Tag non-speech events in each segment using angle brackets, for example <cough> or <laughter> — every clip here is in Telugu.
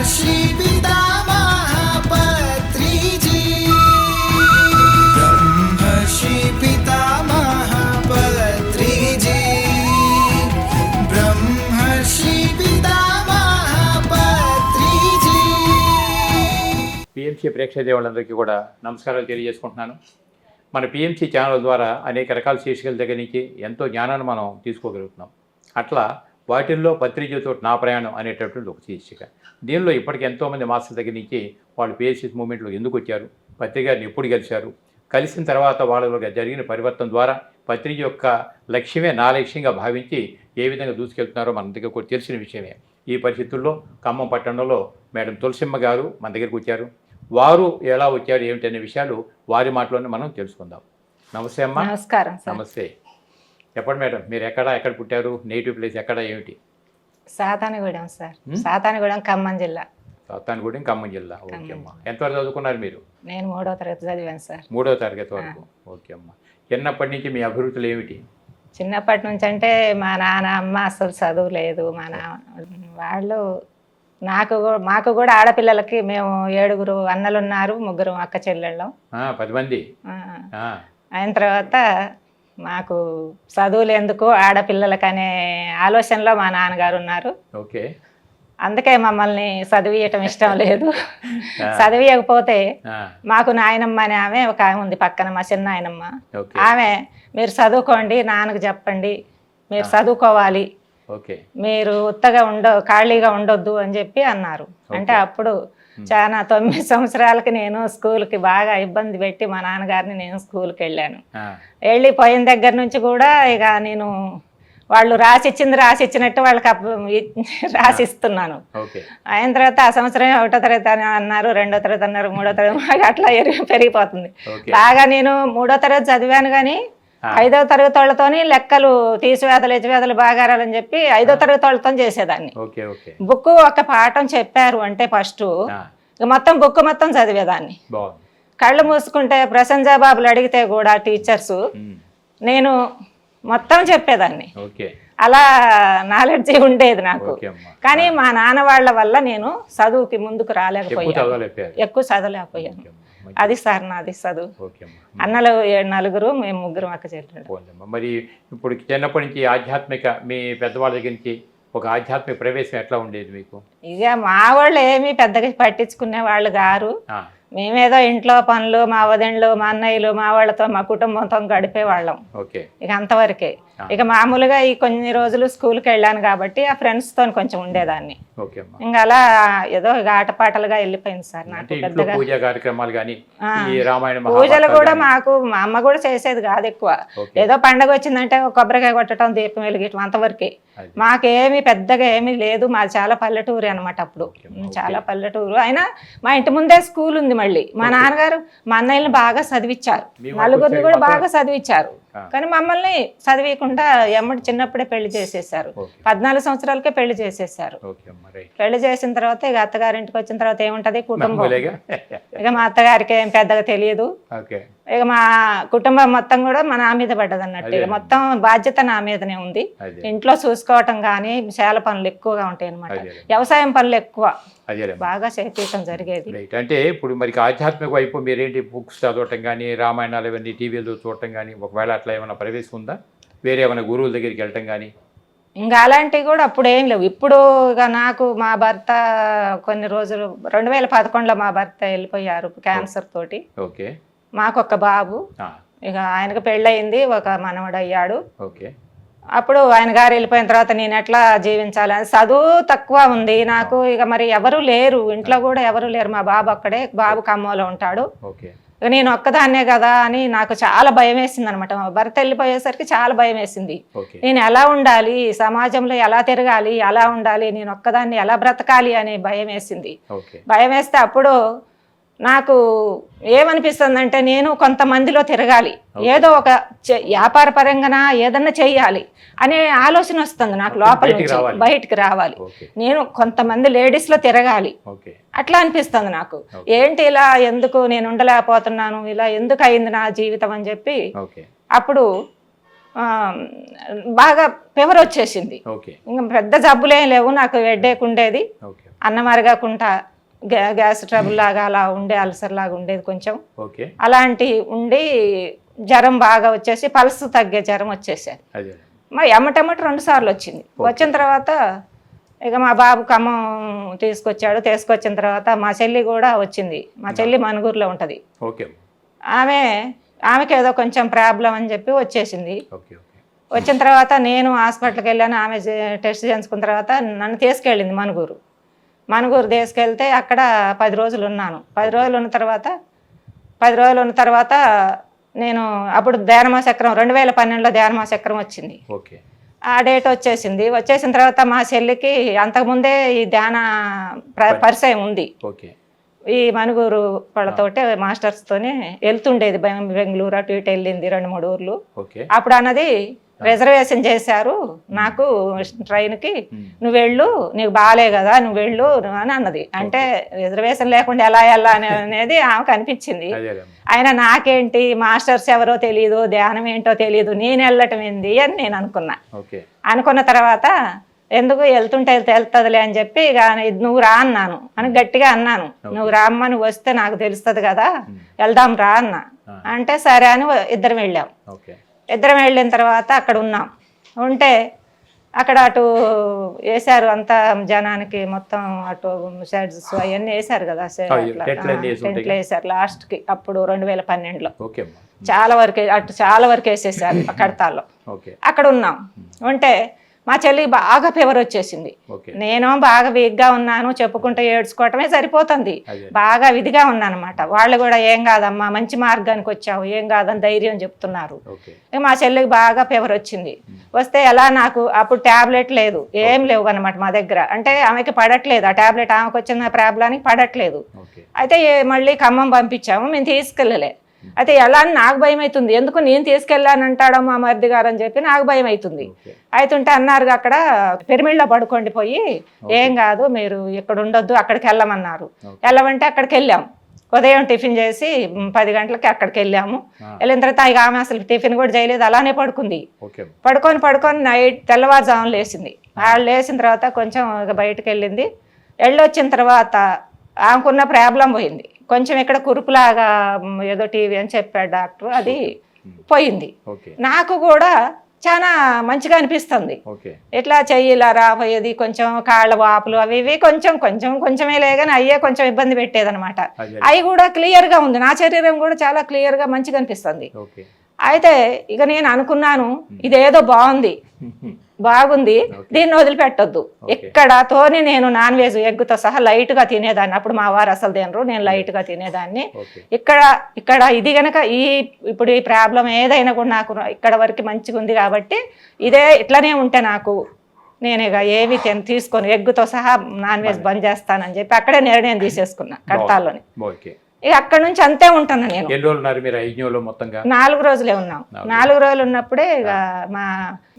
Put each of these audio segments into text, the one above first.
ब्रह्मर्षि पितामहपत्रिजी ब्रह्मर्षि पितामहपत्रिजी ब्रह्मर्षि पितामहपत्रिजी పిఎంసీ ప్రేక్షక దేవుళ్ళందరికీ కూడా నమస్కారాలు తెలియజేసుకుంటున్నాను మన పిఎంసీ ఛానల్ ద్వారా అనేక రకాల శీర్షికల దగ్గర నుంచి ఎంతో జ్ఞానాన్ని మనం తీసుకోగలుగుతున్నాం అట్లా వాటిల్లో పత్రిజతో నా ప్రయాణం అనేటటువంటి ఒక శీర్షిక. దీనిలో ఇప్పటికి ఎంతోమంది మాస్టర్ దగ్గర నుంచి వాళ్ళు పిఎస్సీ మూమెంట్లో ఎందుకు వచ్చారు? పత్రికని ఎప్పుడు కలిశారు కలిసిన తర్వాత వాళ్ళలో జరిగిన పరివర్తన ద్వారా పత్రిక యొక్క లక్ష్యమే నా లక్ష్యంగా భావించి ఏ విధంగా దూసుకెళ్తున్నారో మన దగ్గర కూడా తెలిసిన విషయమే. ఈ పరిస్థితుల్లో ఖమ్మం పట్టణంలో మేడం తులసిమ్మ గారు మన దగ్గరికి వచ్చారు. వారు ఎలా వచ్చారు ఏమిటి అనే విషయాలు వారి మాటలోనే మనం తెలుసుకుందాం. నమస్తే అమ్మా. నమస్కారం నమస్తే. చెప్పండి మేడం మీరు ఎక్కడ ఎక్కడ పుట్టారు నేటివ్ ప్లేస్ ఎక్కడ ఏమిటి? సాతానగూడెం సార్. సాతానగూడెం ఖమ్మం జిల్లా. సత్తానగూడెం ఖమ్మం జిల్లా. ఓకే అమ్మా. ఎంతవరకు చదువుకున్నారు మీరు? నేను మూడో తరగతి చదివాను సార్. మూడవ తరగతి వరకు. ఓకే అమ్మా. చిన్నప్పటి నుంచి మీ అభివృద్ధులు ఏమిటి? చిన్నప్పటి నుంచి అంటే మా నాన్న అమ్మ అసలు చదువు లేదు. మా నాన్న వాళ్ళు నాకు మాకు కూడా ఆడపిల్లలకి మేము ఏడుగురు అన్నలు ఉన్నారు ముగ్గురు అక్క చెల్లెళ్ళం. పది మంది. అయిన తర్వాత మాకు చదువులు ఎందుకు ఆడపిల్లలకనే ఆలోచనలో మా నాన్నగారు ఉన్నారు. ఓకే. అందుకే మమ్మల్ని చదివియటం ఇష్టం లేదు. చదివియకపోతే మాకు నాయనమ్మ అనే ఆమె ఒక ఆమె ఉంది పక్కన మా చిన్న నాయనమ్మ. ఓకే. ఆమె మీరు చదువుకోండి నాన్నకు చెప్పండి మీరు చదువుకోవాలి. మీరు ఉత్తగా ఉండ ఖాళీగా ఉండొద్దు అని చెప్పి అన్నారు. అంటే అప్పుడు చాలా తొమ్మిది <laughs> సంవత్సరాలకి నేను స్కూల్కి బాగా ఇబ్బంది పెట్టి మా నాన్నగారిని నేను స్కూల్కి వెళ్ళాను. వెళ్ళిపోయిన దగ్గర నుంచి కూడా ఇక నేను వాళ్ళు రాసిచ్చింది రాసిచ్చినట్టు వాళ్ళకి <laughs> రాసిస్తున్నాను. అయిన తర్వాత ఆ సంవత్సరం ఒకటో తరగతి అని అన్నారు రెండో తరగతి అన్నారు మూడో తరగతి <laughs> అట్లా పెరిగిపోతుంది. బాగా నేను మూడో తరగతి చదివాను కానీ ఐదో తరగతి వాళ్ళతోని లెక్కలు తీసివేతలు ఎచ్చివేతలు బాగారాలని చెప్పి ఐదో తరగతి వాళ్ళతో చేసేదాన్ని. బుక్ ఒక పాఠం చెప్పారు అంటే ఫస్ట్. మొత్తం బుక్ మొత్తం చదివేదాన్ని. కళ్ళు మూసుకుంటే ప్రశంసా బాబులు అడిగితే కూడా టీచర్స్ నేను మొత్తం చెప్పేదాన్ని. అలా నాలెడ్జ్ ఉండేది నాకు. కానీ మా నాన్న వాళ్ళ వల్ల నేను చదువుకి ముందుకు రాలేకపోయాను. ఎక్కువ చదవలేకపోయాను. అది సార్ నాది చదువు అన్నలు నలుగురు మేము ముగ్గురు అక్క పోన్లేమ్మా. మరి ఇప్పుడు చిన్నప్పటి నుంచి ఆధ్యాత్మిక మీ పెద్దవాళ్ళ దగ్గర నుంచి ఒక ఆధ్యాత్మిక ప్రవేశం ఎట్లా ఉండేది మీకు? ఇక మా వాళ్ళు ఏమీ పెద్దగా పట్టించుకునే వాళ్ళు గారు మేమేదో ఇంట్లో పనులు మా వదినలు మా అన్నయ్యలు మా వాళ్ళతో మా కుటుంబంతో గడిపే వాళ్ళం. ఓకే. ఇక అంతవరకే. ఇక మామూలుగా ఈ కొన్ని రోజులు స్కూల్కి వెళ్ళాను కాబట్టి ఆ ఫ్రెండ్స్తో కొంచెం ఉండేదాన్ని. ఇంకా అలా ఏదో ఇక ఆటపాటలుగా వెళ్ళిపోయింది సార్ నాకు పెద్దగా. పూజా కార్యక్రమాలు కానీ పూజలు కూడా. మాకు మా అమ్మ కూడా చేసేది కాదు ఎక్కువ. ఏదో పండగ వచ్చిందంటే కొబ్బరికాయ కొట్టడం దీపం వెలిగించడం అంతవరకే. మాకేమీ పెద్దగా ఏమీ లేదు మాది చాలా పల్లెటూరు అనమాట అప్పుడు. చాలా పల్లెటూరు. అయినా మా ఇంటి ముందే స్కూల్ ఉంది మళ్ళీ. మా నాన్నగారు మా అన్నయ్యని బాగా చదివించారు నలుగురిని కూడా బాగా చదివించారు. కానీ మమ్మల్ని చదివికుండా ఎమ్మడి చిన్నప్పుడే పెళ్ళి చేసేసారు. పద్నాలుగు సంవత్సరాలకే పెళ్ళి చేసేసారు. పెళ్ళి చేసిన తర్వాత ఇక అత్తగారింటికి వచ్చిన తర్వాత ఏముంటది? కుటుంబం. ఇక మా అత్తగారికి ఏం పెద్దగా తెలియదు. ఇక మా కుటుంబం మొత్తం కూడా మా నా మీద పడ్డది అన్నట్టు. ఇక మొత్తం బాధ్యత నా మీదనే ఉంది. ఇంట్లో చూసుకోవటం కానీ శాల పనులు ఎక్కువగా ఉంటాయి అనమాట వ్యవసాయం పనులు ఎక్కువ. బాగా చేపించడం జరిగేది. అంటే ఇప్పుడు మరి ఆధ్యాత్మిక వైపు మీరేంటి బుక్స్ చదవటం కానీ రామాయణాలు ఇవన్నీ టీవీలో చూడటం కానీ ఒకవేళ అట్లా ఏమైనా ప్రవేశం ఉందా? వేరే ఏమైనా గురువుల దగ్గరికి వెళ్ళటం కానీ ఇంకా అలాంటివి కూడా అప్పుడు ఏం లేవు. ఇప్పుడు ఇక నాకు మా భర్త కొన్ని రోజులు రెండు వేల పదకొండులో మా భర్త వెళ్ళిపోయారు క్యాన్సర్ తోటి. ఓకే. మాకు ఒక బాబు ఇక ఆయనకు పెళ్ళయింది ఒక మనవడు అయ్యాడు. అప్పుడు ఆయన గారు వెళ్ళిపోయిన తర్వాత నేను ఎట్లా జీవించాలి అని చదువు తక్కువ ఉంది. నాకు ఇక మరి ఎవరు లేరు. ఇంట్లో కూడా ఎవరు లేరు. మా బాబు అక్కడే బాబు ఖమ్మంలో ఉంటాడు. ఇక నేను ఒక్కదాన్నే కదా అని నాకు చాలా భయం వేసింది అనమాట మా భర్త వెళ్ళిపోయేసరికి చాలా భయం వేసింది. నేను ఎలా ఉండాలి? సమాజంలో ఎలా తిరగాలి? ఎలా ఉండాలి? నేను ఒక్కదాన్ని ఎలా బ్రతకాలి? అనే భయం వేసింది. భయం వేస్తే అప్పుడు నాకు ఏమనిపిస్తుంది అంటే నేను కొంతమందిలో తిరగాలి. ఏదో ఒక వ్యాపార పరంగా ఏదన్నా చెయ్యాలి అనే ఆలోచన వస్తుంది నాకు లోపల బయటికి నుంచి. రావాలి. బయటికి రావాలి. నేను కొంతమంది లేడీస్లో తిరగాలి. అట్లా అనిపిస్తుంది నాకు. ఏంటి ఇలా ఎందుకు నేను ఉండలేకపోతున్నాను? ఇలా ఎందుకు అయింది నా జీవితం అని చెప్పి అప్పుడు బాగా ఫీవర్ వచ్చేసింది. ఇంకా పెద్ద జబ్బులేం లేవు. నాకు హెడ్ఏక్ ఉండేది. గ్యాస్ ట్రబుల్ లాగా అలా ఉండే అల్సర్ లాగా ఉండేది కొంచెం. అలాంటి ఉండి జ్వరం బాగా వచ్చేసి పల్స్ తగ్గే జ్వరం వచ్చేసేది. మరి ఎమ్మటెమ్మట రెండు సార్లు వచ్చింది. వచ్చిన తర్వాత ఇక మా బాబు ఖమ్మం తీసుకొచ్చాడు. తీసుకొచ్చిన తర్వాత మా చెల్లి కూడా వచ్చింది. మా చెల్లి మనుగూరులో ఉంటుంది. ఆమె ఆమెకి ఏదో కొంచెం ప్రాబ్లం అని చెప్పి వచ్చేసింది. వచ్చిన తర్వాత నేను హాస్పిటల్కి వెళ్ళాను. ఆమె టెస్ట్ చేయించుకున్న తర్వాత నన్ను తీసుకెళ్ళింది మనుగూరు మనుగూరు తీసుకెళ్తే అక్కడ పది రోజులు ఉన్నాను. పది రోజులు ఉన్న తర్వాత పది రోజులు ఉన్న తర్వాత నేను అప్పుడు ధ్యానమా చక్రం రెండు వేల పన్నెండులో ధ్యానమా చక్రం వచ్చింది. ఆ డేట్ వచ్చేసింది. వచ్చేసిన తర్వాత మా చెల్లికి అంతకుముందే ఈ ధ్యాన ప్ర- పరిచయం ఉంది. ఈ మనుగూరు వాళ్ళతోటే మాస్టర్స్తోనే వెళ్తుండేది బెంగళూరు అటు ఇటు వెళ్ళింది రెండు మూడు ఊర్లు. అప్పుడు అన్నది రిజర్వేషన్ చేశారు. నాకు ట్రైన్కి నువ్వు వెళ్ళు నీకు బాగాలే కదా నువ్వు వెళ్ళు అని అన్నది. అంటే రిజర్వేషన్ లేకుండా ఎలా వెళ్ళా అని- అనేది ఆమెకు అనిపించింది. ఆయన నాకేంటి మాస్టర్స్ ఎవరో తెలియదు ధ్యానం ఏంటో తెలియదు నేను వెళ్ళటం ఏంది అని నేను అనుకున్నా. అనుకున్న తర్వాత ఎందుకు వెళ్తుంటే వెళ్తుందిలే అని చెప్పి ఇక నువ్వు రా అన్నాను. అని గట్టిగా అన్నాను. నువ్వు రామ్మ నువ్వు వస్తే నాకు తెలుస్తుంది కదా వెళ్దాం రా అన్న. అంటే సరే అని ఇద్దరం వెళ్ళాం. ఇద్దరం వెళ్ళిన తర్వాత అక్కడ ఉన్నాం. ఉంటే అక్కడ అటు వేశారు అంతా జనానికి మొత్తం అటు షెడ్స్ అవన్నీ వేశారు కదా. టెంట్లు వేశారు లాస్ట్కి అప్పుడు రెండు వేల పన్నెండులో. చాలా వరకు అటు చాలా వరకు వేసేసారు కడతాల్లో ఓకే. అక్కడ ఉన్నాం. ఉంటే మా చెల్లికి బాగా ఫీవర్ వచ్చేసింది. నేను బాగా వీక్గా ఉన్నాను చెప్పుకుంటూ ఏడ్చుకోవటమే సరిపోతుంది. బాగా విధిగా ఉన్నాను అనమాట వాళ్ళు కూడా ఏం కాదమ్మా మంచి మార్గానికి వచ్చావు ఏం కాదని ధైర్యం చెప్తున్నారు. మా చెల్లికి బాగా ఫీవర్ వచ్చింది. వస్తే ఎలా నాకు అప్పుడు ట్యాబ్లెట్ లేదు. ఏం లేవు అనమాట మా దగ్గర. అంటే ఆమెకి పడట్లేదు. ఆ ట్యాబ్లెట్ ఆమెకు వచ్చిన ప్రాబ్లానికి పడట్లేదు. అయితే మళ్ళీ ఖమ్మం పంపించాము. మేము తీసుకెళ్ళలే. అయితే ఎలా అని నాకు భయం అవుతుంది ఎందుకు నేను తీసుకెళ్ళానంటాడో మా మరిది గారు అని చెప్పి నాకు భయం అవుతుంది అయితుంటే అన్నారు అక్కడ పిరమిడ్లో పడుకోండి పోయి. ఏం కాదు మీరు ఇక్కడ ఉండొద్దు అక్కడికి వెళ్ళమన్నారు. వెళ్ళమంటే అక్కడికి వెళ్ళాం. ఉదయం టిఫిన్ చేసి పది గంటలకి అక్కడికి వెళ్ళాము. వెళ్ళిన తర్వాత ఇక ఆమె అసలు టిఫిన్ కూడా చేయలేదు. అలానే పడుకుంది. పడుకొని పడుకొని నైట్ తెల్లవారుజామున లేచింది. వాళ్ళు లేచిన తర్వాత కొంచెం బయటకు వెళ్ళింది. వెళ్ళొచ్చిన తర్వాత ఆమెకున్న ప్రాబ్లం పోయింది. కొంచెం ఇక్కడ కురుపులాగా ఏదో టీవీ అని చెప్పాడు డాక్టర్. అది పోయింది. నాకు కూడా చాలా మంచిగా అనిపిస్తుంది. ఓకే. ఇట్లా చెయ్యి ఇలా రాబోయేది కొంచెం కాళ్ళ వాపులు అవి ఇవి కొంచెం కొంచెం కొంచెమే లేగాని అయ్యే కొంచెం ఇబ్బంది పెట్టేదన్నమాట. అదే. అవి కూడా క్లియర్గా ఉంది. నా శరీరం కూడా చాలా క్లియర్గా మంచిగా అనిపిస్తుంది. అయితే ఇక నేను అనుకున్నాను ఇదేదో బాగుంది. <laughs> బాగుంది. దీన్ని వదిలిపెట్టొద్దు. ఇక్కడ తోని నేను నాన్ వెజ్ ఎగ్గుతో సహా లైట్గా తినేదాన్ని. అప్పుడు మా వారు అసలు తినరు. నేను లైట్గా తినేదాన్ని. ఓకే. ఇక్కడ ఇక్కడ ఇది గనక ఈ ఇప్పుడు ఈ ప్రాబ్లం ఏదైనా కూడా నాకు ఇక్కడ వరకు మంచిగా ఉంది కాబట్టి ఇదే ఇట్లనే ఉంటే నాకు నేను ఇక ఏవి తిన తీసుకొని. ఎగ్గుతో సహా నాన్ వెజ్ బంద్ చేస్తానని చెప్పి అక్కడే నిర్ణయం తీసేసుకున్నా కడతాల్లోని ఓకే. ఇక అక్కడ నుంచి అంతే ఉంటున్నా నేను. ఎన్ని రోజులు ఉన్నారు మీరు ఐజ్ఞంలో మొత్తంగా? నాలుగు రోజులే ఉన్నాం. నాలుగు రోజులు. ఉన్నప్పుడే ఇక మా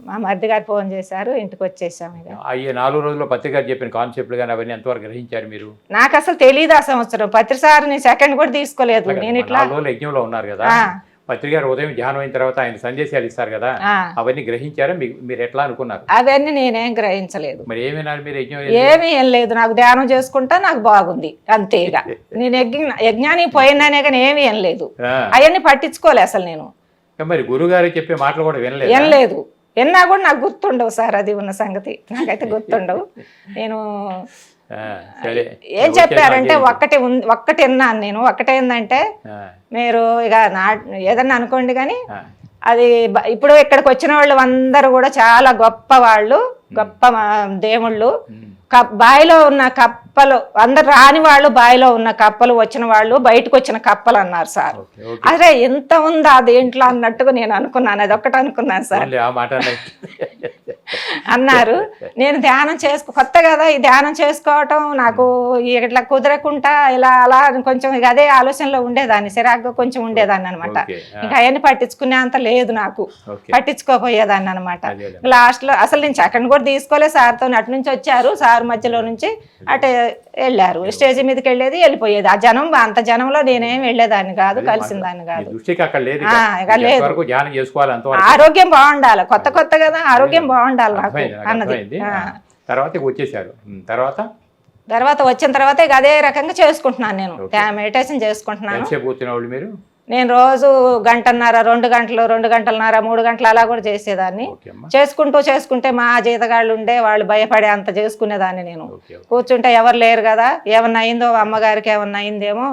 మా మరిది గారు ఫోన్ చేశారు ఇంటికి వచ్చేసాం ఇక. అయ్యే నాలుగు రోజుల్లో పత్రిక చెప్పిన కాన్సెప్ట్లు కానీ అవన్నీ ఎంతవరకు గ్రహించారు మీరు? నాకు అసలు తెలియదు ఆ సంవత్సరం. ప్రతిసారి నేను సెకండ్ కూడా తీసుకోలేదు. నేను ఇట్లా ఉన్నారు కదా. పత్రిక గారు ఉదయం ధ్యానం అయిన తర్వాత ఆయన సందేశాలు ఇస్తారు కదా అవన్నీ గ్రహించారా? మీరు ఎట్లా అనుకున్నారు? అవన్నీ నేనేం గ్రహించలేదు. మరి ఏమైనారు మీరు యజ్ఞం ఏమీ ఏం లేదు. నాకు ధ్యానం చేసుకుంటా నాకు బాగుంది అంతే ఇక. నేను యజ్ఞ యజ్ఞానికి పోయినానే కానీ ఏమీ ఏం లేదు. అవన్నీ పట్టించుకోలే అసలు నేను. మరి గురుగారు చెప్పే మాటలు కూడా వినలేదు? ఏం లేదు. విన్నా కూడా నాకు గుర్తుండవు సార్ అది ఉన్న సంగతి. నాకైతే గుర్తుండవు. <laughs> నేను సరే. ఏం చెప్పారంటే ఒక్కటి ఒక్కటి విన్నాను నేను. ఒక్కటి ఏంటంటే మీరు ఇక నా ఏదన్నా అనుకోండి కానీ అది ఇప్పుడు ఇక్కడికి వచ్చిన వాళ్ళు అందరూ కూడా చాలా గొప్ప వాళ్ళు గొప్ప దేవుళ్ళు. బావిలో ఉన్న కప్పలు అందరు రాని వాళ్ళు బావిలో ఉన్న కప్పలు వచ్చిన వాళ్ళు బయటకు వచ్చిన కప్పలు అన్నారు సార్. అరే ఎంత ఉందా దేంట్లో అన్నట్టుగా నేను అనుకున్నాను. అది ఒక్కటి అనుకున్నాను సార్ ఓన్లీ ఆ మాట అన్నది. అన్నారు. నేను ధ్యానం చేసుకో కొత్త కదా ఈ ధ్యానం చేసుకోవటం నాకు ఇట్లా కుదరకుండా ఇలా అలా కొంచెం ఇక అదే ఆలోచనలో ఉండేదాన్ని చిరాగ్గా కొంచెం ఉండేదాన్ని అనమాట ఇంకా అవన్నీ పట్టించుకునే అంత లేదు నాకు. పట్టించుకోపోయేదాన్ని అనమాట అదేలే. లాస్ట్లో అసలు నేను సెకండ్ కూడా తీసుకోలేదు సార్తో అటు నుంచి వచ్చారు సార్ మధ్యలో నుంచి అటు వెళ్ళారు. స్టేజ్ మీదకి వెళ్ళేది వెళ్ళిపోయేది. ఆ జనం అంత జనంలో నేనేం వెళ్ళేదాన్ని కాదు కలిసిన దాన్ని కాదు. లేదు ఆరోగ్యం బాగుండాలి. కొత్త కొత్త కదా ఆరోగ్యం బాగుండాలి నాకు. అన్నది. తర్వాత వచ్చేసారు. తర్వాత? తర్వాత వచ్చిన తర్వాత ఇక అదే రకంగా చేసుకుంటున్నాను నేను. మెడిటేషన్ చేసుకుంటున్నాను. మీరు? నేను రోజు గంటన్నర రెండు గంటలు రెండు గంటలన్నర మూడు గంటలు అలా కూడా చేసేదాన్ని. చేసుకుంటూ చేసుకుంటే మా జీతగాళ్ళు ఉండే వాళ్ళు భయపడే అంత చేసుకునేదాన్ని నేను. కూర్చుంటే ఎవరు లేరు కదా ఏమన్నా అయిందో అమ్మగారికి ఏమన్నా అయిందేమో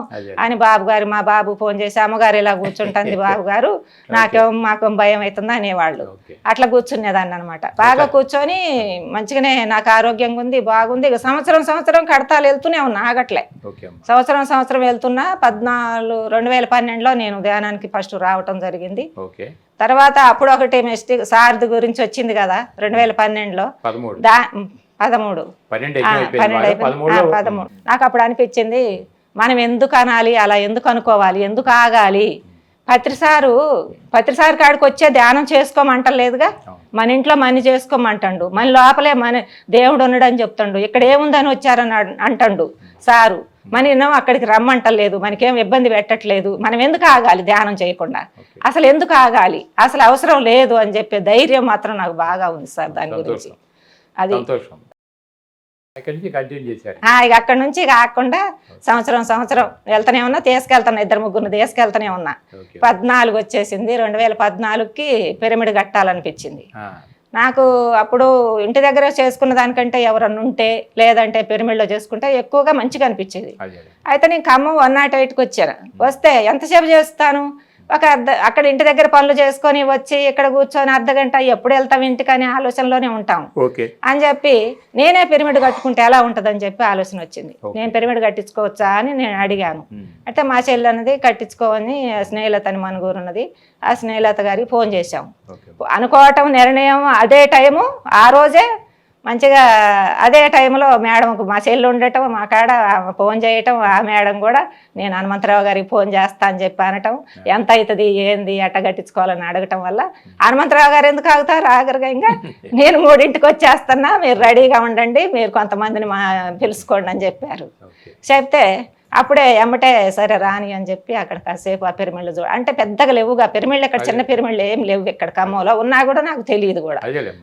అని బాబు గారు మా బాబు ఫోన్ చేసి అమ్మగారు ఇలా కూర్చుంటుంది <laughs> బాబు గారు నాకేం మాకేం భయం అవుతుంది అనేవాళ్ళు. అట్లా కూర్చునేదాన్ని అనమాట బాగా కూర్చొని మంచిగానే నాకు ఆరోగ్యంగా ఉంది బాగుంది. సంవత్సరం సంవత్సరం కడతాలు వెళ్తూనే ఉన్నా ఆగట్లే. సంవత్సరం సంవత్సరం వెళ్తున్నా పద్నాలుగు రెండు వేల పన్నెండులో నేను ధ్యానానికి ఫస్ట్ రావటం జరిగింది. తర్వాత అప్పుడు ఒకటి మిస్టేక్ సారథి గురించి వచ్చింది కదా రెండు వేల పన్నెండులో. పదమూడు. పదమూడు. నాకు అప్పుడు అనిపించింది మనం ఎందుకు అనాలి అలా ఎందుకు అనుకోవాలి ఎందుకు ఆగాలి? పత్రిసారు పత్రిసారి కాడికి వచ్చే ధ్యానం చేసుకోమంటలేదుగా. మన ఇంట్లో మని చేసుకోమంటాడు. మన లోపలే మన దేవుడు ఉన్నాడని చెప్తాడు. ఇక్కడ ఏముందని వచ్చారని అంటాడు సారు. మన అక్కడికి రమ్మంటలేదు. మనకేం ఇబ్బంది పెట్టట్లేదు. మనం ఎందుకు ఆగాలి ధ్యానం చేయకుండా. అసలు ఎందుకు ఆగాలి? అసలు అవసరం లేదు అని చెప్పే ధైర్యం మాత్రం నాకు బాగా ఉంది సార్ దాని గురించి. అది సంతోషం. అక్కడి నుంచి కంటిన్యూ చేశారు. ఆ, ఇక అక్కడి నుంచి కాకుండా సంవత్సరం సంవత్సరం వెళ్తానే ఉన్నా తీసుకెళ్తాను ఇద్దరు ముగ్గురు తీసుకెళ్తానే ఉన్నా. పద్నాలుగు వచ్చేసింది. రెండు వేల పద్నాలుగుకి పిరమిడ్ కట్టాలనిపించింది. నాకు అప్పుడు ఇంటి దగ్గర చేసుకున్న దానికంటే ఎవరన్నా ఉంటే లేదంటే పిరమిడ్లో చేసుకుంటే ఎక్కువగా మంచిగా అనిపించేది. అయితే నేను ఖమ్మం వన్ నాట్ ఎయిట్కి వచ్చాను. వస్తే ఎంతసేపు చేస్తాను? ఒక అర్ధ అక్కడ ఇంటి దగ్గర పనులు చేసుకొని వచ్చి ఇక్కడ కూర్చొని అర్ధ గంట ఎప్పుడు వెళ్తాం ఇంటికి అనే ఆలోచనలోనే ఉంటాం. అని చెప్పి నేనే పిరమిడ్ కట్టుకుంటే ఎలా ఉంటుందని చెప్పి ఆలోచన వచ్చింది. నేను పిరమిడ్ కట్టించుకోవచ్చా అని నేను అడిగాను. అంటే మా చెల్లి అన్నది కట్టించుకోవని స్నేహిలత అని మనగూరు ఉన్నది ఆ స్నేహిలత గారికి ఫోన్ చేశాం. అనుకోవటం నిర్ణయం అదే టైము ఆ రోజే మంచిగా అదే టైంలో మేడంకు మా చెల్లి ఉండటం మా కాడ ఫోన్ చేయటం ఆ మేడం కూడా నేను హనుమంతరావు గారికి ఫోన్ చేస్తా అని చెప్పి అనటం ఎంత అవుతుంది ఏంది ఎట్ట కట్టించుకోవాలని అడగటం వల్ల హనుమంతరావు గారు ఎందుకు ఆగుతారు? ఆగరుగా ఇంకా <laughs> నేను మూడింటికి వచ్చేస్తున్నా మీరు రెడీగా ఉండండి మీరు కొంతమందిని మా పిలుచుకోండి అని చెప్పారు. చెప్తే అప్పుడే ఎమ్మటే సరే రాని అని చెప్పి అక్కడ కాసేపు ఆ పిరమిడ్లు చూడ అంటే పెద్దగా లేవుగా పిరమిడ్లు ఇక్కడ చిన్న పిరమిడ్లు ఏం లేవు ఇక్కడ ఖమ్మంలో. ఉన్నా కూడా నాకు తెలియదు కూడా.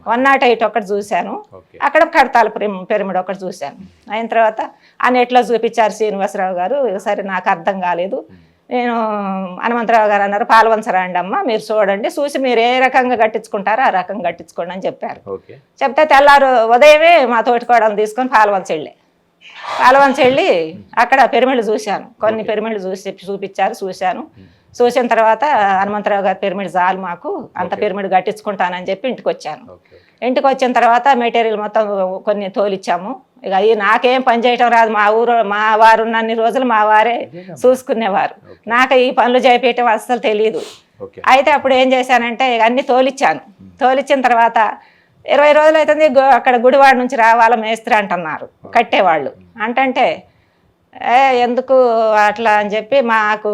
వన్ నాట్ ఎయిట్ ఒకటి చూశాను. అక్కడ కడతాల పిరమి- పిరమిడ్ ఒకటి చూశాను. అయిన తర్వాత ఆ నెట్లో చూపించారు శ్రీనివాసరావు గారు సరే నాకు అర్థం కాలేదు. నేను హనుమంతరావు గారు అన్నారు పాల్వంచరా అండి అమ్మ మీరు చూడండి చూసి మీరు ఏ రకంగా కట్టించుకుంటారో ఆ రకంగా కట్టించుకోండి అని చెప్పారు. చెప్తే తెల్లారు ఉదయమే మా తోటి కోడలు తీసుకొని పాలవంచ వెళ్ళే. పాలవంచ వెళ్ళి అక్కడ పిరమిడ్లు చూశాను. కొన్ని పిరమిడ్లు చూసి చూపించారు చూశాను. చూసిన తర్వాత హనుమంతరావు గారి పిరమిడ్ చాలు మాకు అంత పిరమిడ్ కట్టించుకుంటానని చెప్పి ఇంటికి వచ్చాను. ఇంటికి వచ్చిన తర్వాత మెటీరియల్ మొత్తం కొన్ని తోలిచ్చాము. ఇక అవి నాకేం పని చేయటం రాదు మా ఊరు మా వారు ఉన్నన్ని రోజులు మా వారే చూసుకునేవారు. నాకు ఈ పనులు చేపేయటం అస్సలు తెలియదు అయితే అప్పుడు ఏం చేశానంటే ఇక అన్ని తోలిచ్చాను. తోలిచ్చిన తర్వాత ఇరవై రోజులు అవుతుంది అక్కడ గుడివాడ నుంచి రావాల మేస్త్రి అంటున్నారు కట్టేవాళ్ళు. అంటంటే ఏ ఎందుకు అట్లా? అని చెప్పి మాకు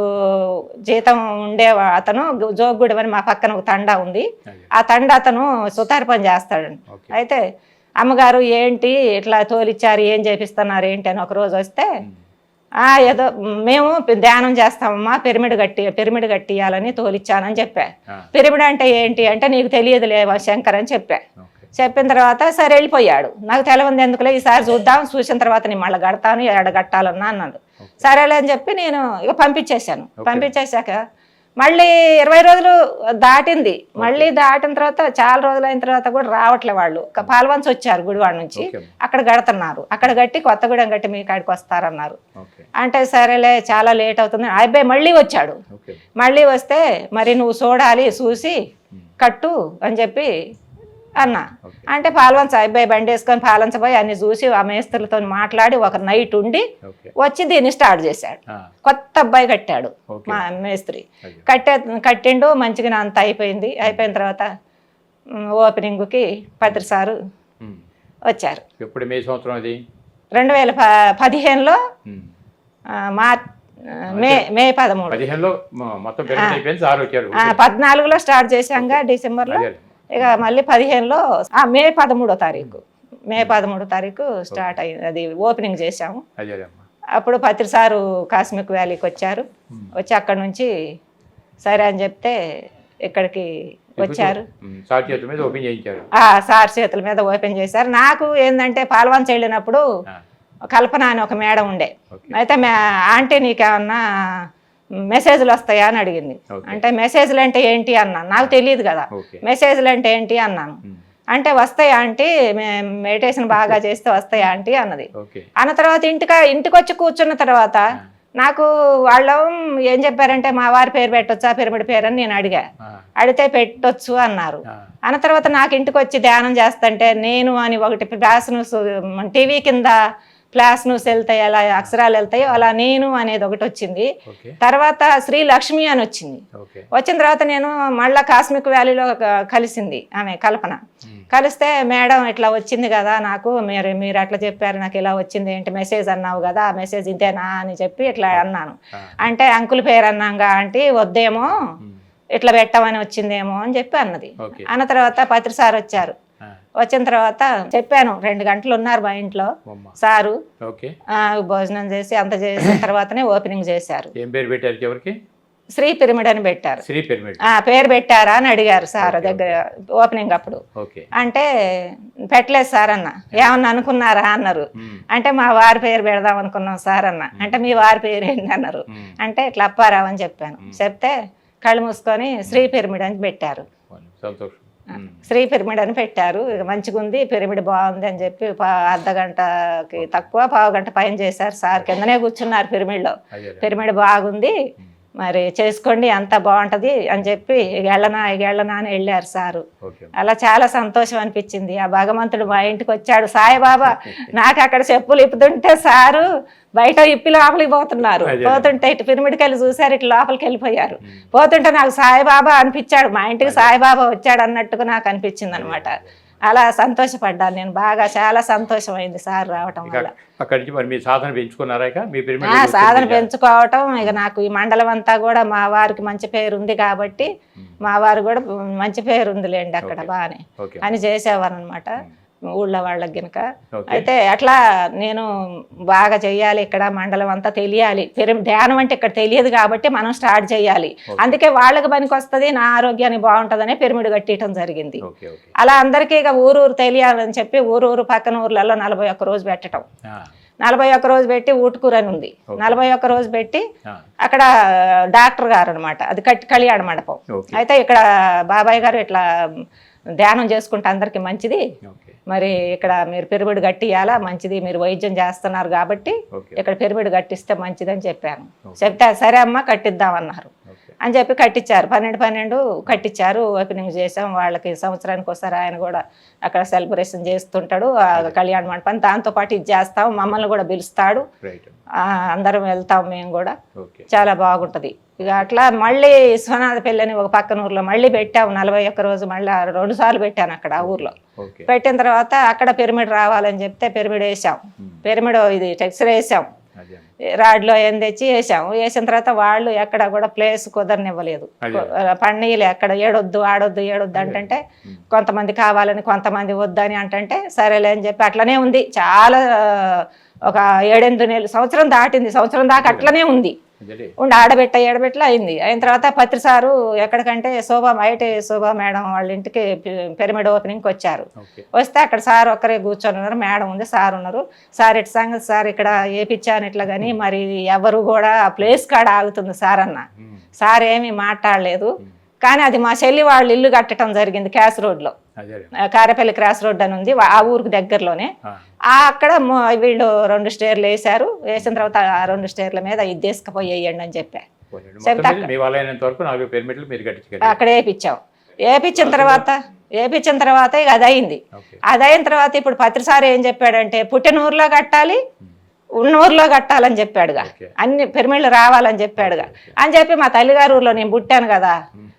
జీతం ఉండే అతను జోగుడి అని మా పక్కన ఒక తండా ఉంది. ఆ తండ అతను సుతారి పని చేస్తాడండి ఓకే. అయితే అమ్మగారు ఏంటి ఇట్లా తోలిచ్చారు ఏం చేపిస్తున్నారు ఏంటి? అని ఒక రోజు వస్తే ఏదో మేము ధ్యానం చేస్తామమ్మా పిరమిడ్ కట్టి పిరమిడ్ కట్టియాలని తోలిచ్చానని చెప్పా. పిరమిడ్ అంటే ఏంటి? అంటే నీకు తెలియదులే శంకర్ అని చెప్పా. చెప్పిన తర్వాత సరే వెళ్ళిపోయాడు. నాకు తెలవంది ఎందుకులే ఈసారి చూద్దాం చూసిన తర్వాత నేను మళ్ళీ కడతాను ఎడ కట్టాలన్నా అన్నాడు. సరేలే అని చెప్పి నేను ఇక పంపించేశాను. పంపించేశాక మళ్ళీ ఇరవై రోజులు దాటింది. మళ్ళీ దాటిన తర్వాత చాలా రోజులు అయిన తర్వాత కూడా రావట్లే వాళ్ళు. పాల్వంచి వచ్చారు గుడివాడ నుంచి. అక్కడ కడుతున్నారు. అక్కడ కట్టి కొత్తగూడెం కట్టి మీ కాడికి వస్తారన్నారు. అంటే సరేలే చాలా లేట్ అవుతుంది అబ్బాయి మళ్ళీ వచ్చాడు. మళ్ళీ వస్తే మరి నువ్వు చూడాలి చూసి కట్టు అని చెప్పి అన్నా. అంటే పాల్వంచ అబ్బాయి బండి వేసుకొని పాలంచబోయి అన్ని చూసి ఆ మేస్త్రులతో మాట్లాడి ఒక నైట్ ఉండి వచ్చి దీన్ని స్టార్ట్ చేశాడు. కొత్త అబ్బాయి కట్టాడు. మా మేస్త్రి. కట్టే కట్టిండు మంచిగా అంత అయిపోయింది. అయిపోయిన తర్వాత మ్, ఓపెనింగ్కి పత్రి సారు. వచ్చారు. ఎప్పుడు మే సంవత్సరం అది? రెండు వేల ప పదిహేనులో ఆ, మే మే పదమూడు. పదిహేనులో మొ- మొత్తం పద్నాలుగులో స్టార్ట్ చేశాంగా డిసెంబర్లో. ఇక మళ్ళీ పదిహేనులో మే పదమూడో తారీఖు. మే పదమూడో తారీఖు స్టార్ట్ అయింది. అది ఓపెనింగ్ చేశాము. అప్పుడు పత్రి సారు కాస్మిక్ వ్యాలీకి వచ్చారు. వచ్చి అక్కడ నుంచి సరే అని చెప్తే ఇక్కడికి వచ్చారు. సార్ చేతుల మీద ఓపెన్ చేయించారు. సార్ చేతుల మీద ఓపెన్ చేశారు. నాకు ఏంటంటే పాల్వంచ వెళ్ళినప్పుడు కల్పన అని ఒక మేడం ఉండే. అయితే ఆంటీ నీకేమన్నా మెసేజ్లు వస్తాయా అని అడిగింది. అంటే మెసేజ్లు అంటే ఏంటి అన్నాను నాకు తెలియదు కదా. మెసేజ్లు అంటే ఏంటి అన్నాను. అంటే వస్తాయా ఆంటీ? మెడిటేషన్ బాగా చేస్తే వస్తాయా ఆంటీ అన్నది. అన్న తర్వాత ఇంటికి ఇంటికి వచ్చి కూర్చున్న తర్వాత నాకు వాళ్ళు ఏం చెప్పారంటే మా వారి పేరు పెట్టొచ్చా పిరమిడ్ పేరు అని నేను అడిగా. ఆ, అడిగితే పెట్టొచ్చు అన్నారు. అన్న తర్వాత నాకు ఇంటికి వచ్చి ధ్యానం చేస్తుంటే నేను అని ఒకటి ప్లాస్ న్యూస్ టీవీ కింద ప్లాస్ న్యూస్ వెళ్తాయి అలా అక్షరాలు వెళ్తాయి అలా నేను అనేది ఒకటి వచ్చింది. తర్వాత శ్రీ లక్ష్మి అని వచ్చింది. వచ్చిన తర్వాత నేను మళ్ళా కాస్మిక్ వ్యాలీలో కలిసింది ఆమె కల్పన. కలిస్తే మేడం ఇట్లా వచ్చింది కదా నాకు మీరు మీరు అట్లా చెప్పారు నాకు ఇలా వచ్చింది ఏంటి మెసేజ్ అన్నావు కదా ఆ మెసేజ్ ఇంతేనా అని చెప్పి ఇట్లా అన్నాను. అంటే అంకుల్ పేరు అన్నాగా ఆంటీ వద్దేమో. ఇట్లా పెట్టమని వచ్చిందేమో అని చెప్పి అన్నది. అన్న తర్వాత పత్రి సార్ వచ్చారు. వచ్చిన తర్వాత చెప్పాను రెండు గంటలు ఉన్నారు మా ఇంట్లో. సారు. భోజనం చేసి అంత చేసిన తర్వాతనే ఓపెనింగ్ చేశారు. ఏం పేరు పెట్టారు చివరికి? శ్రీ పిరమిడ్ అని పెట్టారు. శ్రీ పిరమిడ్. ఆ పేరు పెట్టారా? అని అడిగారు సార్ దగ్గర ఓపెనింగ్ అప్పుడు. అంటే పెట్టలేదు సార్ అన్న ఏమన్నా అనుకున్నారా? అన్నారు. అంటే మా వారి పేరు పెడదాం అనుకున్నాం సార్ అన్న అంటే మీ వారి పేరు ఏంటి అన్నారు. అంటే ఇట్లా అప్పారావు అని చెప్పాను. చెప్తే కళ్ళు మూసుకొని శ్రీ పిరమిడ్ అని పెట్టారు. సంతోషం. శ్రీ పిరమిడ్ అని పెట్టారు. మంచిగా ఉంది పిరమిడ్ బాగుంది అని చెప్పి పా- అర్ధ గంటకి తక్కువ పావు గంట పైన చేశారు సార్. కిందనే కూర్చున్నారు పిరమిడ్లో. పిరమిడ్ బాగుంది. మరి చేసుకోండి అంత బాగుంటది అని చెప్పి వెళ్ళనా వెళ్ళనా అని వెళ్ళారు సారు. అలా చాలా సంతోషం అనిపించింది. ఆ భగవంతుడు మా ఇంటికి వచ్చాడు సాయిబాబా <laughs> నాకు అక్కడ చెప్పులు ఇప్పుతుంటే సారు బయట ఇప్పి లోపలికి పోతున్నారు. పోతుంటే ఇటు పిరమిడ్కి వెళ్ళి చూసారు ఇటు లోపలికి వెళ్ళిపోయారు. పోతుంటే నాకు సాయిబాబా అనిపించాడు మా ఇంటికి సాయిబాబా వచ్చాడు అన్నట్టుగా నాకు అనిపించింది అనమాట అలా సంతోషపడ్డాను నేను. బాగా చాలా సంతోషం అయింది సార్ రావటం వల్ల. అక్కడి నుంచి మరి మీ సాధన పెంచుకున్నారా ఇక? మీ సాధన పెంచుకోవటం ఇక నాకు ఈ మండలం అంతా కూడా మా వారికి మంచి పేరు ఉంది కాబట్టి మా వారు కూడా మంచి పేరు ఉందిలేండి అక్కడ. బాగానే అని చేసేవారు అనమాట ఊళ్ళో వాళ్ళకి గినక. అయితే అట్లా నేను బాగా చెయ్యాలి ఇక్కడ మండలం అంతా తెలియాలి. ధ్యానం అంటే ఇక్కడ తెలియదు కాబట్టి మనం స్టార్ట్ చేయాలి. అందుకే వాళ్ళకి పనికి వస్తుంది నా ఆరోగ్యానికి బాగుంటుందనే పిరమిడ్ కట్టడం జరిగింది. అలా అందరికీ ఇక ఊరు ఊరు తెలియాలని చెప్పి ఊరు ఊరు పక్కన ఊర్లలో నలభై ఒక్క రోజు పెట్టడం నలభై ఒక్క రోజు పెట్టి ఊటుకూరు అని ఉంది. నలభై ఒక్క రోజు పెట్టి అక్కడ డాక్టర్ గారు అనమాట అది కట్టి కళ్యాణ మండపం. అయితే ఇక్కడ బాబాయ్ గారు ఇట్లా ధ్యానం చేసుకుంటే అందరికి మంచిది. మరి ఇక్కడ మీరు పిరమిడ్ కట్టియాలా? మంచిది మీరు వైద్యం చేస్తున్నారు కాబట్టి ఇక్కడ పిరమిడ్ కట్టిస్తే మంచిదని చెప్పాను. చెప్తే సరే అమ్మ కట్టిద్దామన్నారు అని చెప్పి కట్టించారు పన్నెండు పన్నెండు కట్టించారు ఓపెనింగ్ చేసాం వాళ్ళకి సంవత్సరానికి ఒకసారి ఆయన కూడా అక్కడ సెలబ్రేషన్ చేస్తుంటాడు. ఆ కళ్యాణ మండపం. దాంతోపాటు ఇది చేస్తాం. మమ్మల్ని కూడా పిలుస్తాడు. అందరం వెళ్తాం మేము కూడా. చాలా బాగుంటుంది. ఇక అట్లా మళ్ళీ విశ్వనాథ పెళ్ళి అని ఒక పక్కన ఊర్లో మళ్ళీ పెట్టాము నలభై ఒక్క రోజు మళ్ళీ రెండు సార్లు పెట్టాను అక్కడ ఆ ఊర్లో. పెట్టిన తర్వాత అక్కడ పిరమిడ్ రావాలని చెప్తే పిరమిడ్ వేసాం పిరమిడ్ ఇది టెక్స్చర్ వేసాం రాడ్లో ఏం తెచ్చి వేసాం వేసిన తర్వాత వాళ్ళు ఎక్కడ కూడా ప్లేస్ కుదరనివ్వలేదు. పండుగలు ఎక్కడ ఏడొద్దు ఆడొద్దు ఏడొద్దు అంటే కొంతమంది కావాలని కొంతమంది వద్దని అంటే సరేలే అని చెప్పి అట్లనే ఉంది. చాలా ఒక ఏడెనిమిది నెలలు సంవత్సరం దాటింది సంవత్సరం దాకా అట్లనే ఉంది. ఉండి ఆడబెట్ట ఏడబెట్టలో అయింది. అయిన తర్వాత పత్రి సారు ఎక్కడికంటే శోభా బయట శోభా మేడం వాళ్ళ ఇంటికి పిరమిడ్ ఓపెనింగ్కి వచ్చారు. వస్తే అక్కడ సార్ ఒక్కరే కూర్చొని ఉన్నారు. మేడం ఉంది సార్ ఉన్నారు. సార్ ఇటు సంగతి? సార్ ఇక్కడ ఏపిచ్చాను ఇట్లా కానీ మరి ఎవరు కూడా ఆ ప్లేస్ కాడ ఆగుతుంది సార్ అన్న. సార్ ఏమీ మాట్లాడలేదు కానీ అది మా చెల్లి వాళ్ళు ఇల్లు కట్టడం జరిగింది క్యాస్ రోడ్లో. కారేపల్లి క్రాస్ రోడ్ అని ఉంది ఆ ఊరికి దగ్గరలోనే. అక్కడ వీళ్ళు రెండు స్టేర్లు వేశారు వేసిన తర్వాత ఆ రెండు స్టేర్ల మీద ఇది తీసుకుపోయి వేయండి అని చెప్పా. అక్కడ వేపించాం వేపించిన తర్వాత వేపించిన తర్వాత ఇక అది అయింది అది అయిన తర్వాత ఇప్పుడు పత్రిసారి ఏం చెప్పాడంటే పుట్టిన ఊర్లో కట్టాలి ఉన్న ఊర్లో కట్టాలని చెప్పాడుగా. అన్ని పిరమిడ్లు రావాలని చెప్పాడుగా. అని చెప్పి మా తల్లిగారి ఊర్లో నేను పుట్టాను కదా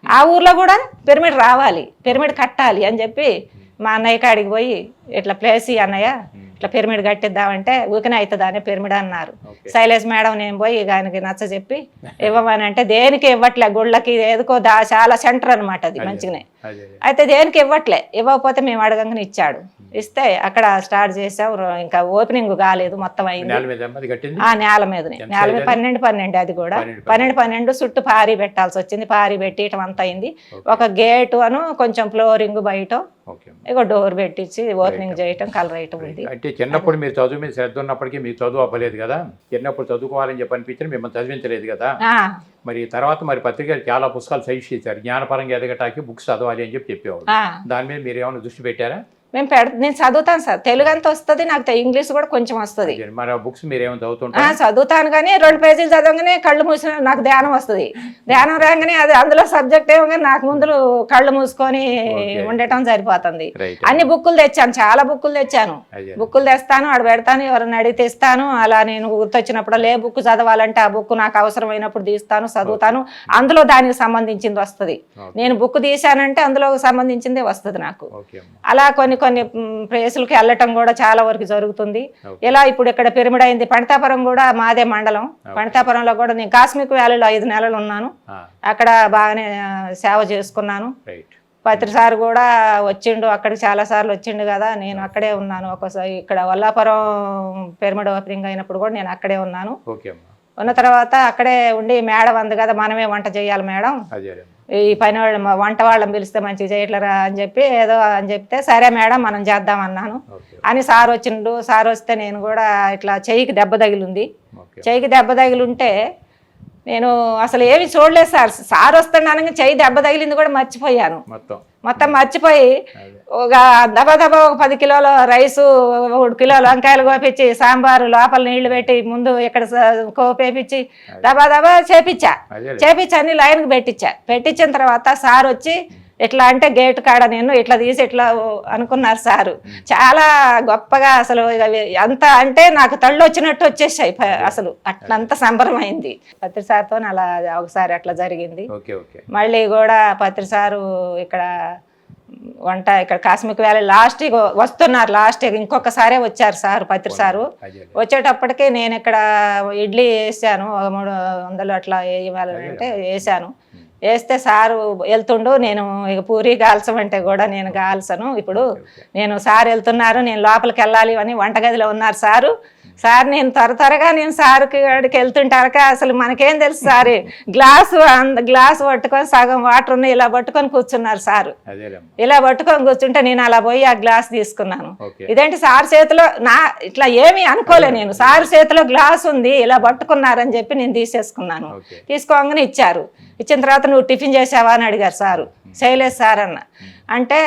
ఆ ఊర్లో కూడా పిరమిడ్ రావాలి పిరమిడ్ కట్టాలి అని చెప్పి మా అన్నయ్య కాడికి పోయి ఇట్లా ప్లేస్ అన్నయ్య. ఇట్లా పిరమిడ్ కట్టిద్దామంటే ఊకనే అవుతుందా అని పిరమిడ్ అన్నారు. శైలేష్ మేడం నేను పోయి ఇక ఆయనకి నచ్చ చెప్పి ఇవ్వమని అంటే దేనికి ఇవ్వట్లే గుళ్ళకి ఏదుకో దా చాలా సెంటర్ అనమాట అది మంచిగానే. అయితే దేనికి ఇవ్వట్లే? ఇవ్వకపోతే మేము అడగంగానే ఇచ్చాడు. ఇస్తే అక్కడ స్టార్ట్ చేసాం ఇంకా ఓపెనింగ్ కాలేదు మొత్తం అయింది. ఆ నేల మీదనే. నేల మీద? పన్నెండు పన్నెండు అది కూడా. పన్నెండు, పన్నెండు. చుట్టూ పారి పెట్టాల్సి వచ్చింది. పారి పెట్టియటం అంత అయింది. ఒక గేటు అను కొంచెం ఫ్లోరింగ్ బయట ఇక డోర్ పెట్టించి ఓపెనింగ్ చేయటం కలర్ వేయటం ఉంది. అంటే చిన్నప్పుడు మీరు చదువు మీద శ్రద్ధ ఉన్నప్పటికీ మీకు చదువు అవ్వలేదు కదా? చిన్నప్పుడు చదువుకోవాలని చెప్పి అనిపించిన మిమ్మల్ని చదివించలేదు కదా? మరి తర్వాత మరి పత్రికలు చాలా పుస్తకాలు సజెస్ట్ చేశారు. జ్ఞానపరంగా ఎదగటానికి బుక్స్ చదవాలి అని చెప్పి చెప్పేవాళ్ళు. దాని మీద మీరు ఏమైనా దృష్టి పెట్టారా? మేము పెడ నేను చదువుతాను సార్. తెలుగు అంత వస్తుంది నాకు ఇంగ్లీష్ కూడా కొంచెం వస్తుంది. మరి బుక్స్ చదువుతుంటారా? చదువుతాను కానీ రెండు పేజీలు చదవగానే కళ్ళు మూసిన నాకు ధ్యానం వస్తుంది. ధ్యానం రాగానే అది అందులో సబ్జెక్ట్ ఏమో కానీ నాకు ముందు కళ్ళు మూసుకొని. ఉండటం సరిపోతుంది. అన్ని బుక్కులు తెచ్చాను చాలా బుక్కులు తెచ్చాను. బుక్కులు తెస్తాను ఆడ పెడతాను ఎవరైనా అడిగితే ఇస్తాను అలా నేను గుర్తొచ్చినప్పుడు లే బుక్ చదవాలంటే ఆ బుక్ నాకు అవసరమైనప్పుడు తీస్తాను చదువుతాను. అందులో దానికి సంబంధించింది వస్తుంది. నేను బుక్ తీశానంటే అందులో సంబంధించిందే వస్తుంది నాకు. అలా కొన్ని కొన్ని ప్లేసులకి వెళ్ళటం కూడా చాలా వరకు జరుగుతుంది. ఇలా ఇప్పుడు ఇక్కడ పిరమిడ్ అయింది పణితాపురం కూడా మాదే మండలం. పణితాపురంలో కూడా నేను కాస్మిక్ వ్యాలీలో ఐదు నెలలు ఉన్నాను. అక్కడ బాగానే సేవ చేసుకున్నాను. పత్రి సార్ కూడా వచ్చిండు అక్కడికి చాలా సార్లు వచ్చిండు కదా నేను అక్కడే ఉన్నాను. ఒకసారి ఇక్కడ వల్లాపురం పిరమిడ్ ఓపెనింగ్ అయినప్పుడు కూడా నేను అక్కడే ఉన్నాను. ఉన్న తర్వాత అక్కడే ఉండి మేడం అంది కదా మనమే వంట చేయాలి మేడం. ఈ పని వాళ్ళు వంట వాళ్ళని పిలిస్తే మంచిగా చేయట్లేరా అని చెప్పి ఏదో అని చెప్తే సరే మేడం మనం చేద్దాం అన్నాను. అని సార్ వచ్చిండు. సార్ వస్తే నేను కూడా ఇట్లా చెయ్యికి దెబ్బ తగిలింది. చెయ్యికి దెబ్బ తగిలింటే నేను అసలు ఏమి చూడలేదు సార్. సార్ వస్తున్నాను చెయ్యి దెబ్బ తగిలింది కూడా మర్చిపోయాను. మొత్తం. మొత్తం మర్చిపోయి ఒక దబ దబ ఒక పది కిలోల రైసు మూడు కిలోలు వంకాయలు కోపించి సాంబారు లోపల నీళ్ళు పెట్టి ముందు ఇక్కడ కోపేపించి దబా దబా చేపించా చేపించి అన్ని లైన్కి పెట్టించా పెట్టించిన తర్వాత సార్ వచ్చి ఎట్లా అంటే గేట్ కాడ నేను ఇట్లా తీసి ఇట్లా అనుకున్నారు సారు. చాలా గొప్పగా అసలు అంత అంటే నాకు తళ్ళు వచ్చినట్టు వచ్చేసాయి అసలు అట్లంత సంబరమైంది. పత్రి సార్తో అలా ఒకసారి అట్లా జరిగింది. మళ్ళీ కూడా పత్రి సారు ఇక్కడ వంట ఇక్కడ కాశ్మీర్ వ్యాలీ లాస్ట్ వస్తున్నారు లాస్ట్ ఇంకొకసారే వచ్చారు సారు పత్రి సారు. వచ్చేటప్పటికి నేను ఇక్కడ ఇడ్లీ వేసాను ఒక మూడు వందలు అట్లా వేయాలంటే వేసాను. వేస్తే సారు వెళ్తుండు నేను ఇక పూరి కాల్చమంటే కూడా నేను కాల్చను ఇప్పుడు నేను సార్ వెళ్తున్నారు నేను లోపలికి వెళ్ళాలి అని వంటగదిలో ఉన్నారు సారు. సార్ నేను త్వర త్వరగా నేను సార్కి కాడికి వెళ్తుంటారక అసలు మనకేం తెలుసు సార్ గ్లాసు అంద గ్లాసు పట్టుకొని సగం వాటర్ ఉన్నాయి ఇలా పట్టుకొని కూర్చున్నారు సారు. ఇలా పట్టుకొని కూర్చుంటే నేను అలా పోయి ఆ గ్లాస్ తీసుకున్నాను. ఇదేంటి సార్ చేతిలో నా ఇట్లా ఏమీ అనుకోలే నేను. సార్ చేతిలో గ్లాస్ ఉంది ఇలా పట్టుకున్నారని చెప్పి నేను తీసేసుకున్నాను. తీసుకోగానే ఇచ్చారు. ఇచ్చిన తర్వాత నువ్వు టిఫిన్ చేసావా? అని అడిగారు సారు. చేయలేదు సార్ అన్న. అంటే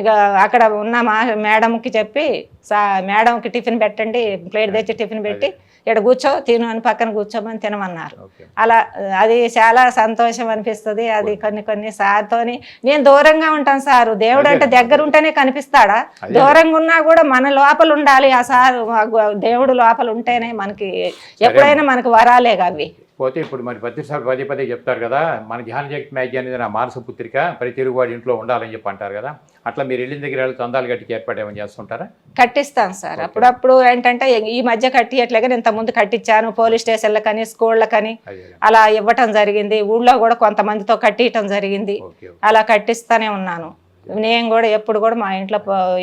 ఇక అక్కడ ఉన్న మా మేడంకి చెప్పి సా మేడంకి టిఫిన్ పెట్టండి ప్లేట్ తెచ్చి టిఫిన్ పెట్టి ఇక్కడ కూర్చో తిను అని పక్కన కూర్చోమని తినమన్నారు. అలా అది చాలా సంతోషం అనిపిస్తుంది అది కొన్ని కొన్ని సార్తోని. నేను దూరంగా ఉంటాను సారు దేవుడు అంటే దగ్గర ఉంటేనే కనిపిస్తాడా? దూరంగా ఉన్నా కూడా మన లోపల ఉండాలి ఆ సారు దేవుడు లోపల ఉంటేనే మనకి ఎప్పుడైనా మనకి వరాలేగా అవి. పోతే ఇప్పుడు మరి పత్రిసారి పదే పదే చెప్తారు కదా మన ధ్యాన జగత్ మ్యాగీ అనేది నా మానస పుత్రిక ప్రతి తెలుగువాడి ఇంట్లో ఉండాలని చెప్పి అంటారు కదా. అట్లా మీరు వెళ్ళిన దగ్గర వెళ్ళి చందాలు గట్టికి ఏర్పాటు ఏమైనా చేస్తుంటారా? కట్టిస్తాను సార్. అప్పుడప్పుడు ఏంటంటే ఈ మధ్య కట్టియట్లేగా నేను ఇంతకుముందు కట్టించాను పోలీస్ స్టేషన్లకని స్కూళ్ళకని అలా ఇవ్వటం జరిగింది. ఊళ్ళో కూడా కొంతమందితో కట్టియటం జరిగింది. అలా కట్టిస్తానే ఉన్నాను. నేను కూడా ఎప్పుడు కూడా మా ఇంట్లో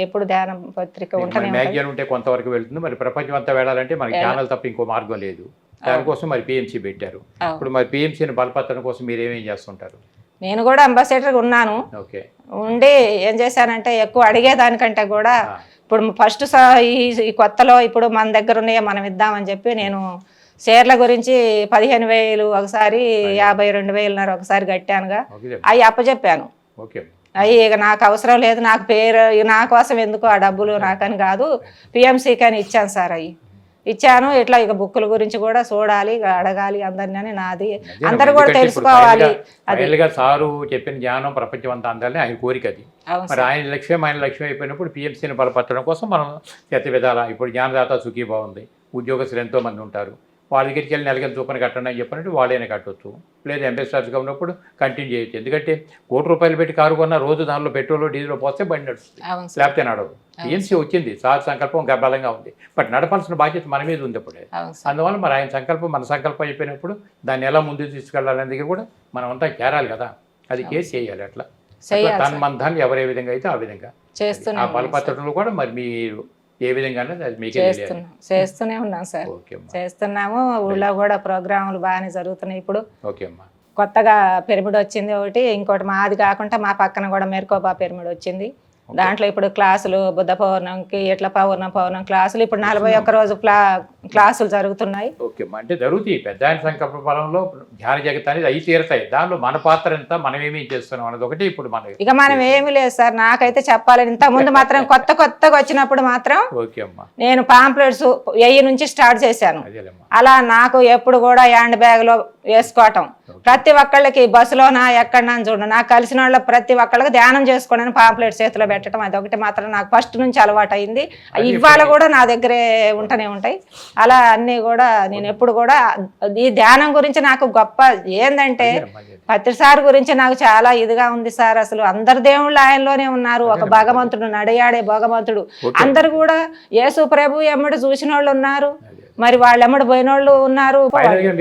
ఎప్పుడు ధ్యానం పత్రిక ఉంటూనే ఉంటే కొంతవరకు వెళ్తుంది. మరి ప్రపంచం అంతా వెళ్ళాలంటే మనకి ఛానల్ తప్ప ఇంకో మార్గం లేదు. దానికోసం మరి పిఎంసీ పెట్టారు. ఇప్పుడు మరి పిఎంసీని బలపరచడం కోసం మీరు ఏమేం చేస్తుంటారు? నేను కూడా అంబాసిడర్ ఉన్నాను. ఉండి ఏం చేశానంటే ఎక్కువ అడిగేదానికంటే కూడా. ఇప్పుడు ఫస్ట్ ఈ కొత్తలో ఇప్పుడు మన దగ్గర ఉన్నాయో మనం ఇద్దామని చెప్పి నేను షేర్ల గురించి పదిహేను వేలు ఒకసారి యాభై రెండు వేలున్నర ఒకసారి కట్టానుగా. అవి అప్పచెప్పాను అవి ఇక నాకు అవసరం లేదు నాకు పేరు నా కోసం ఎందుకు ఆ డబ్బులు నాకని కాదు పిఎంసీకి అని ఇచ్చాను సార్ అవి ఇచ్చాను. ఇట్లా ఇక బుక్కుల గురించి కూడా చూడాలి అడగాలి అందరిని నాది. అందరు కూడా తెలుసుకోవాలి. సారు చెప్పిన జ్ఞానం ప్రపంచం అంతా అందాలని ఆయన కోరిక అది. మరి ఆయన లక్ష్యం ఆయన లక్ష్యం అయిపోయినప్పుడు పిఎంసీని బలపరచడం కోసం మనం శత విధాల ఇప్పుడు జ్ఞానదాత సుఖీ బాగుంది ఉద్యోగస్తులు ఎంతో మంది ఉంటారు. వాళ్ళ దగ్గరికి వెళ్ళి నెలకి చొప్పున కట్టండి అని చెప్పినట్టు వాళ్ళైనా కట్టొచ్చు. లేదా ఎంబెస్టర్స్గా ఉన్నప్పుడు కంటిన్యూ చేయొచ్చు. ఎందుకంటే కోటి రూపాయలు పెట్టి కారు కొన్న రోజు దానిలో పెట్రోల్ డీజిల్ పోస్తే బండి నడుస్తుంది. లేకపోతే నడవదు. పిఎంసీ వచ్చింది? సార్ సంకల్పం ఇంకా బలంగా ఉంది. బట్ నడపాల్సిన బాధ్యత మన మీద ఉంది సార్. అందువల్ల మరి ఆయన సంకల్పం మన సంకల్పం అయిపోయినప్పుడు దాన్ని ఎలా ముందుకు తీసుకెళ్ళాలనే దగ్గర కూడా మనం అంతా చేరాలి కదా. అది కేసు చేయాలి అట్లా. తన మందాన్ని ఎవరు ఏ విధంగా అయితే ఆ విధంగా. ఆ బలపత్రంలో కూడా మరి మీరు ఏ విధంగా చేస్తున్నాం చేస్తూనే ఉన్నాం సార్. చేస్తున్నాము. ఊళ్ళో కూడా ప్రోగ్రాములు బాగానే జరుగుతున్నాయి ఇప్పుడు. కొత్తగా పిరమిడ్ వచ్చింది ఒకటి ఇంకోటి మాది కాకుండా మా పక్కన కూడా మెరుకోబా పిరమిడ్ వచ్చింది. దాంట్లో ఇప్పుడు క్లాసులు బుద్ధ పౌర్ణమికి ఇట్లా పౌర్ణం పౌర్ణం క్లాసులు ఇప్పుడు నలభై ఒక్క రోజు క్లాసులు జరుగుతున్నాయి. ఓకే. అంటే జరుగుతాయి. పెద్ద ఆయన సంకల్ప ఫలంలో ధ్యాన జగత్ అనేది అయి తీరుతాయి. దానిలో మన పాత్ర ఎంత మనం ఏమేం చేస్తున్నాం అన్నది ఒకటి ఇప్పుడు మన ఇక మనం ఏమీ లేదు సార్. నాకైతే చెప్పాలని ఇంత ముందు మాత్రం కొత్త కొత్తగా వచ్చినప్పుడు మాత్రం ఓకే అమ్మా. నేను పాంప్లెట్స్ వెయ్యి నుంచి స్టార్ట్ చేశాను. అలా నాకు ఎప్పుడు కూడా హ్యాండ్ బ్యాగ్లో వేసుకోవటం ప్రతి ఒక్కళ్ళకి బస్సులోనా ఎక్కడన్నా చూడు నాకు కలిసిన వాళ్ళ ప్రతి ఒక్కళ్ళకి ధ్యానం చేసుకోవడానికి పాంప్లెట్ చేతిలో పెట్టడం అదొకటి మాత్రం నాకు ఫస్ట్ నుంచి అలవాటు అయింది ఇవాళ కూడా నా దగ్గరే ఉంటూనే ఉంటాయి. అలా అన్నీ కూడా నేను ఎప్పుడు కూడా ఈ ధ్యానం గురించి నాకు గొప్ప అదే. పత్రి సార్ గురించి నాకు చాలా ఇదిగా ఉంది సార్. అసలు అందరు దేవుళ్ళు ఆయనలోనే ఉన్నారు. ఒక భగవంతుడు నడియాడే భగవంతుడు. అందరు కూడా యేసు ప్రభు ఎమ్మడి చూసిన వాళ్ళు ఉన్నారు మరి వాళ్ళు ఎమ్మడి పోయిన వాళ్ళు ఉన్నారు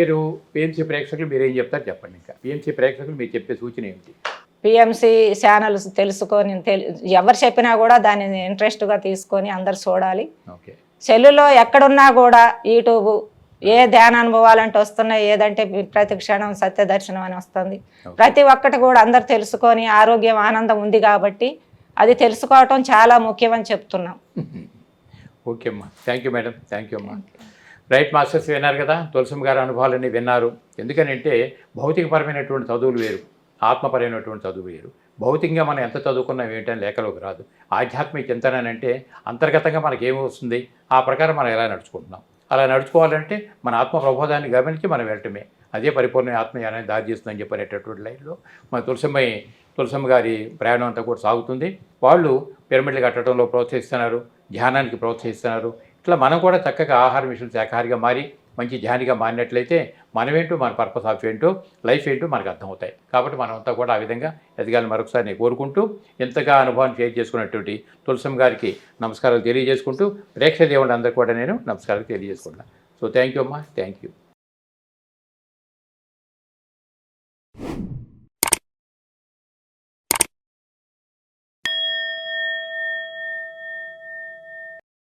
మీరు పిఎంసీ ప్రేక్షకులు మీరు ఏం చెప్తారు చెప్పండి ఇంకా. పిఎంసీ ప్రేక్షకులు మీరు చెప్పే సూచన ఏమిటి? పిఎంసి ఛానల్స్ తెలుసుకొని తెలి ఎవరు చెప్పినా కూడా దాన్ని ఇంట్రెస్ట్గా తీసుకొని అందరు చూడాలి. ఓకే. సెల్లులో ఎక్కడున్నా కూడా యూట్యూబ్ ఏ ధ్యాన అనుభవాలంటే వస్తున్నాయి ఏదంటే ప్రతి క్షణం సత్య దర్శనం అని వస్తుంది. ప్రతి ఒక్కటి కూడా అందరు తెలుసుకొని ఆరోగ్యం ఆనందం ఉంది కాబట్టి అది తెలుసుకోవటం చాలా ముఖ్యమని చెప్తున్నాం. ఓకే అమ్మా. Thank you madam thank you అమ్మా. రైట్ మాస్టర్స్ విన్నారు కదా? తులసిమ్మ గారి అనుభవాలన్నీ విన్నారు. ఎందుకనంటే భౌతికపరమైనటువంటి చదువులు వేరు. ఆత్మపరమైనటువంటి చదువు వేరు. భౌతికంగా మనం ఎంత చదువుకున్నాం ఏమిటని లేఖలోకి రాదు. ఆధ్యాత్మిక చింతన అంటే అంతర్గతంగా మనకి ఏమొస్తుంది ఆ ప్రకారం మనం ఎలా నడుచుకుంటున్నాం? అలా నడుచుకోవాలంటే మన ఆత్మ ప్రబోధాన్ని గమనించి మనం వెళ్ళటమే. అదే పరిపూర్ణ ఆత్మయానాన్ని దారి చేస్తుందని చెప్పనేటటువంటి లైన్లో మన తులసమ్మయ్య తులసమ్మ గారి ప్రయాణం అంతా కూడా సాగుతుంది. వాళ్ళు పిరమిడ్లు కట్టడంలో ప్రోత్సహిస్తున్నారు ధ్యానానికి ప్రోత్సహిస్తున్నారు. ఇట్లా మనం కూడా చక్కగా ఆహార విషయం శాఖాహారిగా మారి మంచి ధ్యానిగా మారినట్లయితే మనమేంటో మన పర్పస్ ఆఫ్ ఏంటో లైఫ్ ఏంటో మనకు అర్థమవుతాయి. కాబట్టి మనమంతా కూడా ఆ విధంగా ఎదగాలని మరొకసారి నేను కోరుకుంటూ ఎంతగా అనుభవాన్ని షేర్ చేసుకున్నటువంటి తులసం గారికి నమస్కారాలు తెలియజేసుకుంటూ ప్రేక్షక దేవుడు అందరూ కూడా నేను నమస్కారాలు తెలియజేసుకుంటాను సో థ్యాంక్ యూ అమ్మా. Thank you